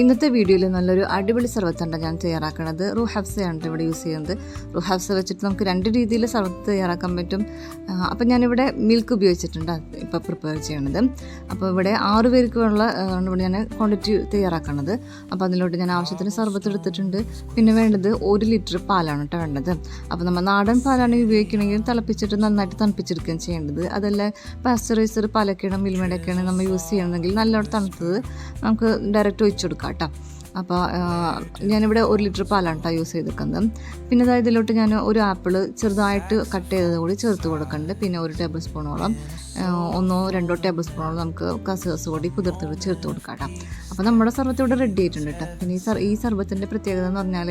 ഇന്നത്തെ വീഡിയോയിൽ നല്ലൊരു അടിപൊളി സർവത്താണ് ഞാൻ തയ്യാറാക്കുന്നത് റൂ ഇവിടെ യൂസ് ചെയ്യുന്നത്. റൂ വെച്ചിട്ട് നമുക്ക് രണ്ട് രീതിയിൽ സർവത്ത് തയ്യാറാക്കാൻ പറ്റും. അപ്പം ഞാനിവിടെ മിൽക്ക് ഉപയോഗിച്ചിട്ടുണ്ട്. ഇപ്പോൾ പ്രിപ്പയർ ചെയ്യണത്. അപ്പോൾ ഇവിടെ ആറു പേർക്കുള്ള ഇവിടെ ഞാൻ ക്വാണ്ടിറ്റി തയ്യാറാക്കുന്നത് അപ്പോൾ അതിലോട്ട് ഞാൻ ആവശ്യത്തിന് സർബത്ത് എടുത്തിട്ടുണ്ട്. പിന്നെ വേണ്ടത് ഒരു ലിറ്റർ പാലാണ് കേട്ടോ വേണ്ടത്. അപ്പോൾ നമ്മൾ നാടൻ പാലാണ് ഉപയോഗിക്കണമെങ്കിൽ തിളപ്പിച്ചിട്ട് നന്നായിട്ട് തണുപ്പിച്ചെടുക്കുകയും ചെയ്യേണ്ടത്. അതല്ല പാസ്ചറൈസർ പാലൊക്കെയാണ് മിൽമേടൊക്കെയാണ് നമ്മൾ യൂസ് ചെയ്യണമെങ്കിൽ നല്ലോണം തണുത്തത് നമുക്ക് ഡയറക്റ്റ് ഒഴിച്ചു കൊടുക്കാം കേട്ടോ അപ്പോൾ ഞാനിവിടെ ഒരു ലിറ്റർ പാലാണ് കേട്ടോ യൂസ് ചെയ്തിരിക്കുന്നത്. പിന്നെ അതായത് ഇതിലോട്ട് ഞാൻ ഒരു ആപ്പിൾ ചെറുതായിട്ട് കട്ട് ചെയ്തത് കൂടി ചേർത്ത് കൊടുക്കുന്നുണ്ട് പിന്നെ ഒരു ടേബിൾ സ്പൂണോളം ഒന്നോ രണ്ടോ ടേബിൾ സ്പൂണോളം നമുക്ക് കസുകസ് കൂടി കുതിർത്ത് ചേർത്ത് കൊടുക്കാം കേട്ടോ അപ്പോൾ നമ്മുടെ സർബത്ത് ഇവിടെ റെഡി ആയിട്ടുണ്ട് കേട്ടോ പിന്നെ ഈ സർ ഈ പ്രത്യേകത എന്ന് പറഞ്ഞാൽ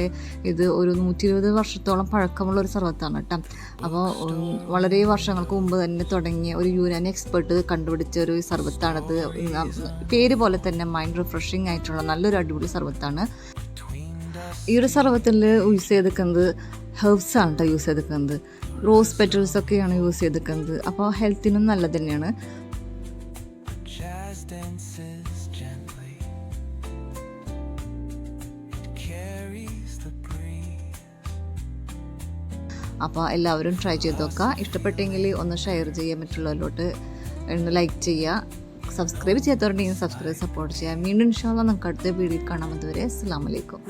ഇത് ഒരു നൂറ്റി ഇരുപത് വർഷത്തോളം പഴക്കമുള്ള ഒരു സർബത്താണ് കേട്ടോ അപ്പോൾ വളരെ വർഷങ്ങൾക്ക് മുമ്പ് തന്നെ തുടങ്ങിയ ഒരു യുനാനി എക്സ്പെർട്ട് കണ്ടുപിടിച്ച ഒരു സർവത്താണത് പേര് പോലെ തന്നെ മൈൻഡ് റിഫ്രഷിങ് ആയിട്ടുള്ള നല്ലൊരു അടിപൊളി സർബത്താണ് ഈ ഒരു സർബത്തിൽ യൂസ് ചെയ്തിരിക്കുന്നത് ഹെർബ്സ് ആണ് കേട്ടോ യൂസ് ചെയ്തിരിക്കുന്നത്. റോസ് പെറ്റൽസ് ഒക്കെയാണ് യൂസ് ചെയ്തിരിക്കുന്നത്. അപ്പോൾ ഹെൽത്തിനും നല്ലത് തന്നെയാണ്. Dances gently. അപ്പോൾ എല്ലാവരും ട്രൈ ചെയ്ത് നോക്കുക ഇഷ്ടപ്പെട്ടെങ്കിൽ ഒന്ന് ഷെയർ ചെയ്യുക മറ്റുള്ളവരിലോട്ട് ഒന്ന് ലൈക്ക് ചെയ്യുക. സബ്സ്ക്രൈബ് ചെയ്യാത്തവരുണ്ടെങ്കിൽ സബ്സ്ക്രൈബ് സപ്പോർട്ട് ചെയ്യുക. വീണ്ടും ഇൻഷാല്ല നമുക്ക് അടുത്ത വീഡിയോ കാണാം. അതുവരെ അസ്സാം വലൈക്കും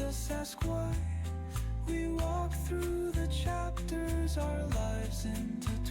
us ask why. We walk through the chapters, our lives intertwine.